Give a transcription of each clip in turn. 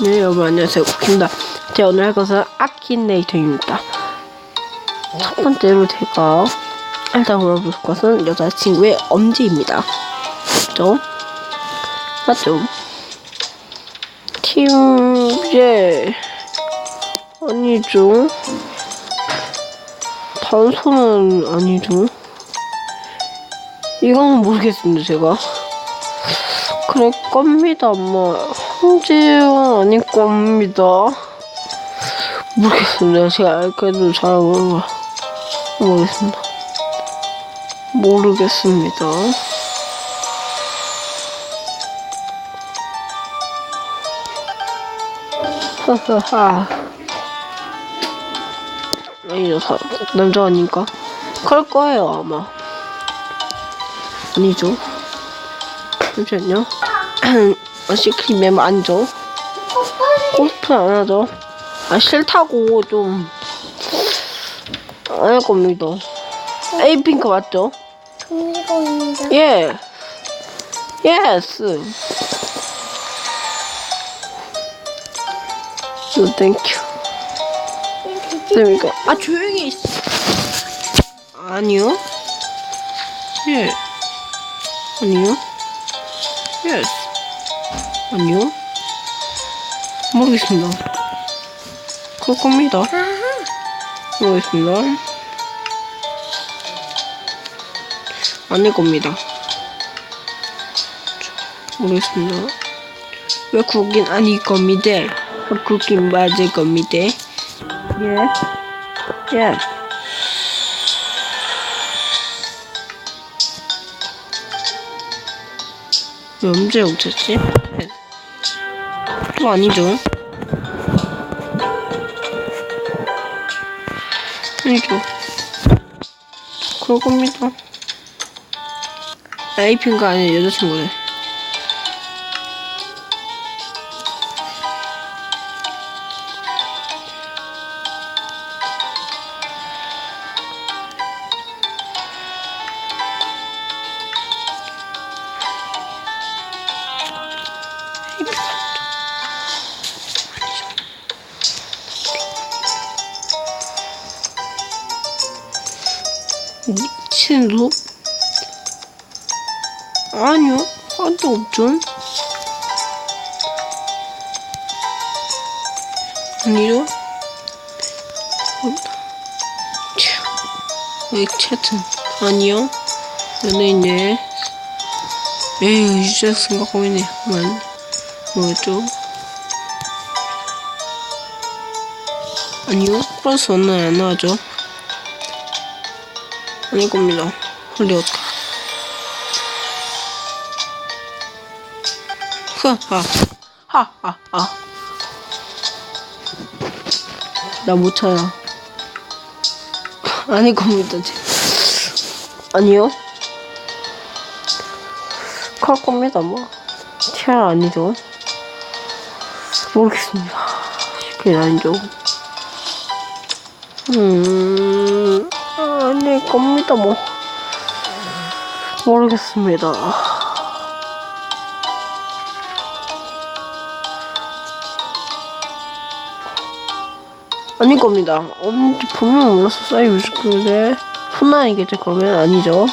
네, 여러분 안녕하세요. 고kim다. 제가 오늘 할 것은 아키네이터입니다. 첫 번째로 제가 일단 물어볼 것은 여자친구의 엄지입니다. 맞죠? 맞죠? 팀제 아니죠? 단소는 아니죠? 이건 모르겠습니다, 제가. 그럴 겁니다, 뭐. 홍지은 아닐 겁니다. 모르겠습니다. 제가 알게도 잘 모르, 모르겠습니다. 모르겠습니다. 하하하. 아니죠, 사, 남자 아닌가? 그럴 거예요, 아마. 아니죠. 잠시만요. 아, 시크릿 멤버 아니죠? 골프 안 하죠? 아, 싫다고 좀. 안 할 겁니다. 에이핑크 맞죠? 있는데 예. 예스. 요 땡큐. 그러니까 아 조용히 있어. 아니요. 예. 아니요. 예스. 아니요. 모르겠습니다. 그럴 겁니다. 모르겠습니다. 아닐 겁니다. 모르겠습니다. 왜 그긴 아닐 겁니다. 그긴 맞을 겁니다. 예. 예. 왜 언제 못했지? 그거 아니죠? 아니죠. 그럴 겁니다. 에이핑가 아니라 여자친구 래. 친구? 아니요, 한도 없죠. 아니요. 왜 채튼? 아니요. 연예인네. 에이, 진짜 생각하고 있네. 만, 뭐였죠? 아니요, 플러스 원은 안 나와죠. 아닐 겁니다. 근데 어떡해. 흐하. 하하하. 나못 찾아. 아닐 겁니다, 제. 아니요. 칼 겁니다, 뭐. 티아 아니죠. 모르겠습니다. 쉽게 아니죠. 음, 아닐 겁니다, 뭐. 모르겠습니다. 아닐 겁니다. 언제 분명 몰랐어, 싸이 뮤지컬에. 손나이겠죠, 그러면? 아니죠.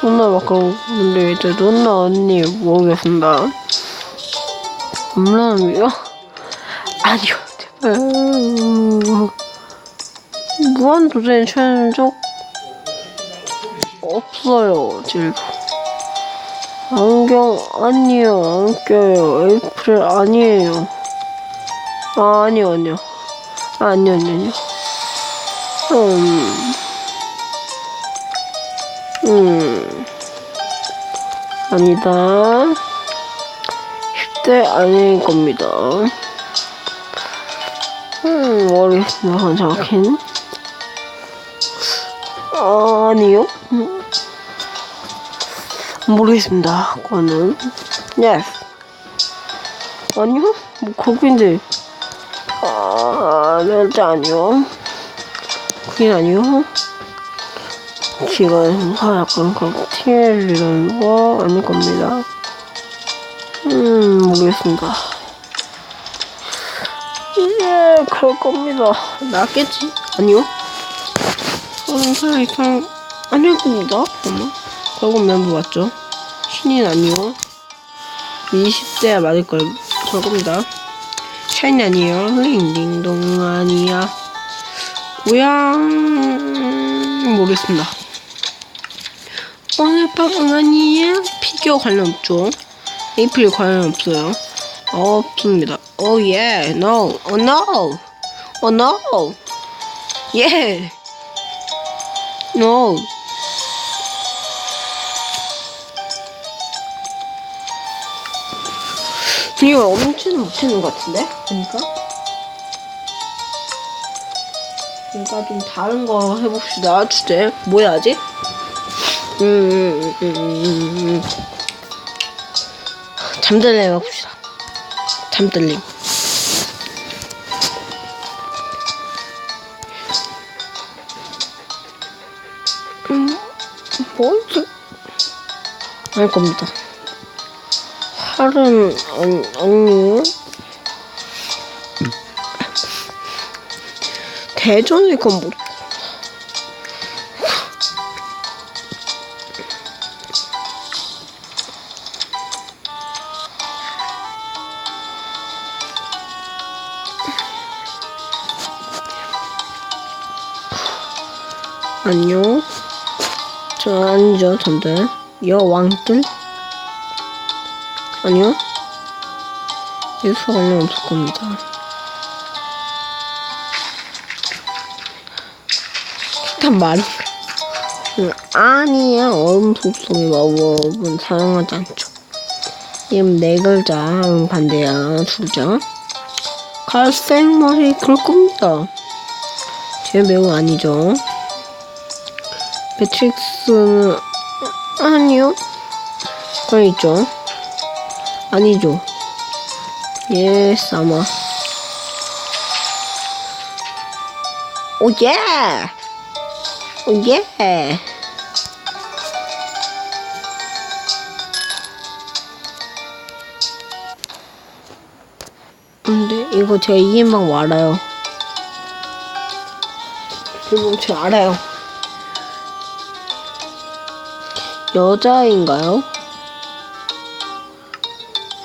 손나 막고 근데 이제 누나 언니 모르겠습니다. 엄라는요? 아니요, 제발. 무한도전에 출연한 적 없어요, 지금. 안경 아니에요, 안 껴요. 에이프릴 아니에요. 아, 아니요, 아니요. 아, 아니요, 아니요, 아니요. 음. 음. 아니다. 10대 아닐 겁니다. 음, 모르겠습니다. 아, 아니요. 음. 모르겠습니다. 그거는. yes. 아니요? 뭐, 거긴데. 아, 절대 아니요. 그게 아니요. 지금 약간 그 TL이라는 거 아닐 겁니다. 음, 모르겠습니다. 예, 그럴 겁니다. 낫겠지? 아니요. 서른 살 이상 아닐 겁니다. 아마. 결국 멤버 맞죠? 신인 아니요. 20대야 맞을 걸, 그럴 겁니다. 샤인 아니에요. 링딩동 아니야. 고양 모르겠습니다. 오늘 밤 아니야? 피규어 관련 없죠? 에이플 관련 없어요. 없습니다. Oh yeah, oh no, oh no, yeah, no. 이거 엄지는 못하는 것 같은데? 그러니까? 그러니까 좀 다른 거 해봅시다. 주제 뭐 해야지? 음, 음, 음, 음, 음. 잠들래 해봅시다. 잠들림. 음, 뭐지? 알 겁니다. 살은 아니 아니요. 대전에 그건 뭐? 아니 요. 저 아니죠, 전들. 여왕들? 아니요. 예수 관련 없을 겁니다. 일단 말이. 음, 아니야, 얼음 속성의 마법은 사용하지 않죠. 이름 네 글자, 음, 반대야, 줄자. 갈색 머리, 그럴 겁니다. 제 매우 아니죠. 매트릭스는 아니요. 있죠. 아니죠. 예스 아마. 오예. 오예. 근데 이거 제가 이긴 방법 알아요. 이거 제가 알아요. 여자인가요?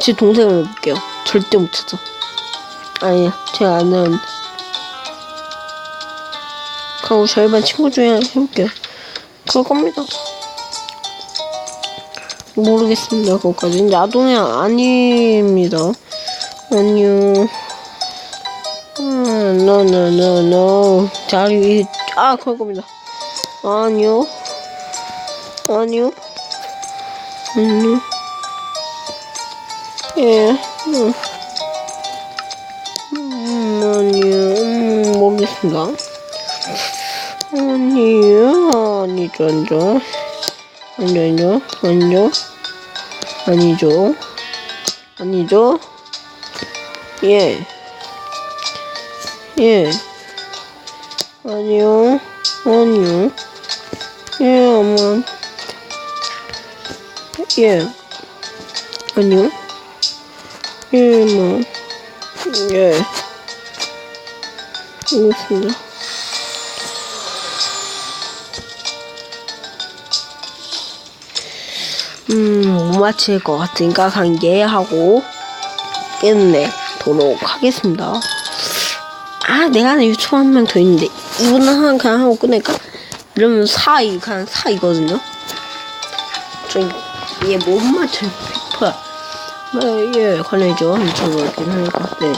제 동생을 해볼게요. 절대 못 찾아. 아니야, 제가 아는. 그리고 저희 반 친구 중에 해볼게요. 그럴 겁니다. 모르겠습니다, 그것까지. 야동이 아닙니다. 아니요. 음, no, no. 자리, 아, 그럴 겁니다. 아니요. 아니요. 아니요. 예, 음, 음, 아니요, 음, 모르겠습니다. 아니요, 아니죠, 아니죠. 아니죠, 아니죠, 아니죠, 아니죠. 예, 예, 아니요, 아니요. 예, 어머, 예, 아니요. 예, 뭐, 예. 알겠습니다. 음, 못 맞힐 것 같으니까 그냥 예 하고 끝내도록 하겠습니다. 아, 내가 아는 유튜브 한 명 더 있는데 이분은 하나 그냥 하고 끝낼까? 이러면 4 이 그냥 4이거든요. 저 얘 못 맞춰 100%야. 네, 예, 관련이죠. 유튜브 있긴 하니까. 네.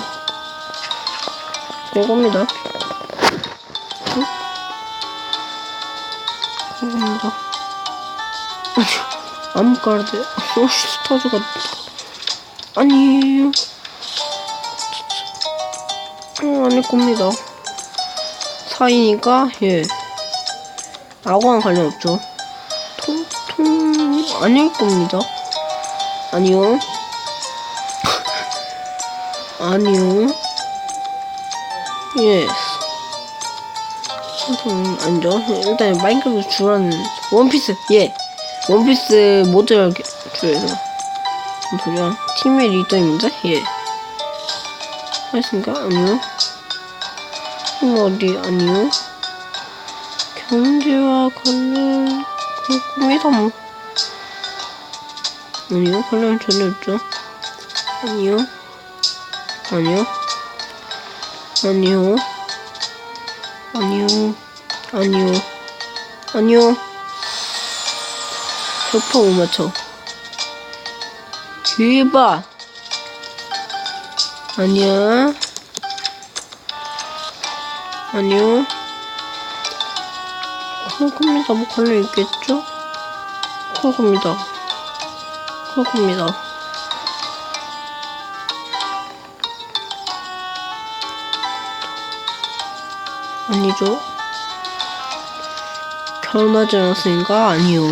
이겁니다. 응? 이겁니다. 아니, 아무 까르데. 오씨, 스타즈가. 아니에요. 어, 아닐 겁니다. 사이니까, 예. 아고랑 관련 없죠. 아닐 겁니다. 아니요. 아니요. 예. 음, 아니죠. 일단 마인크래프트 주라는 원피스. 예. 원피스 모델 주에서 소리야? 팀의 리더입니다. 예. 하신가? 아니요. 어디? 아니요. 경제와 관련 그겁니다 뭐. 아니요. 관련 전혀 없죠. 아니요. 아니요. 아니요. 아니요. 아니요. 아니요. 벽파 못 맞춰. 대박. 아니야. 아니요. 그겁니다. 뭐 관련 있겠죠? 그겁니다. 그겁니다. 아니죠. 결혼하지 않았으니까 아니요.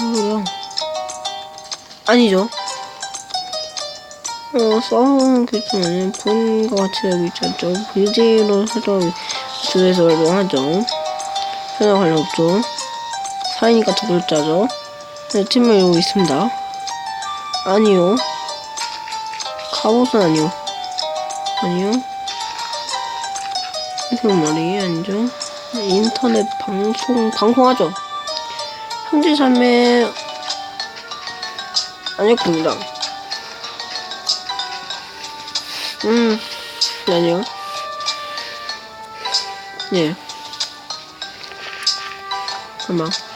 뭐야? 아니죠. 어, 싸우는 게좀 아니면 본인과 같이 살고 있지 않죠. BJ로 활동, 주에서 활동하죠. 전혀 관련 없죠. 사인이가 두 글자죠. 네, 팀을 이루고 있습니다. 아니요. 갑옷은 아니요. 아니요. 무슨 말이 아니죠? 네, 인터넷 방송, 방송하죠. 현지 삶에 아니었습니다. 음, 아니요. 예. 아마.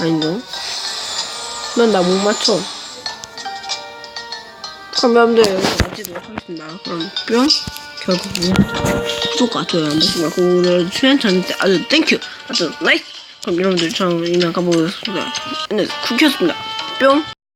아니죠. 넌 나 못 맞춰. 여기서 마치도록 하겠습니다. 그럼 뿅. 결국은 구독과 좋아요 한 번씩 하고 오늘 출연 전때 아주 땡큐 아주 나이스 그럼 여러분들 저는 이만 가보겠습니다. 네, 쿠키였습니다. 뿅.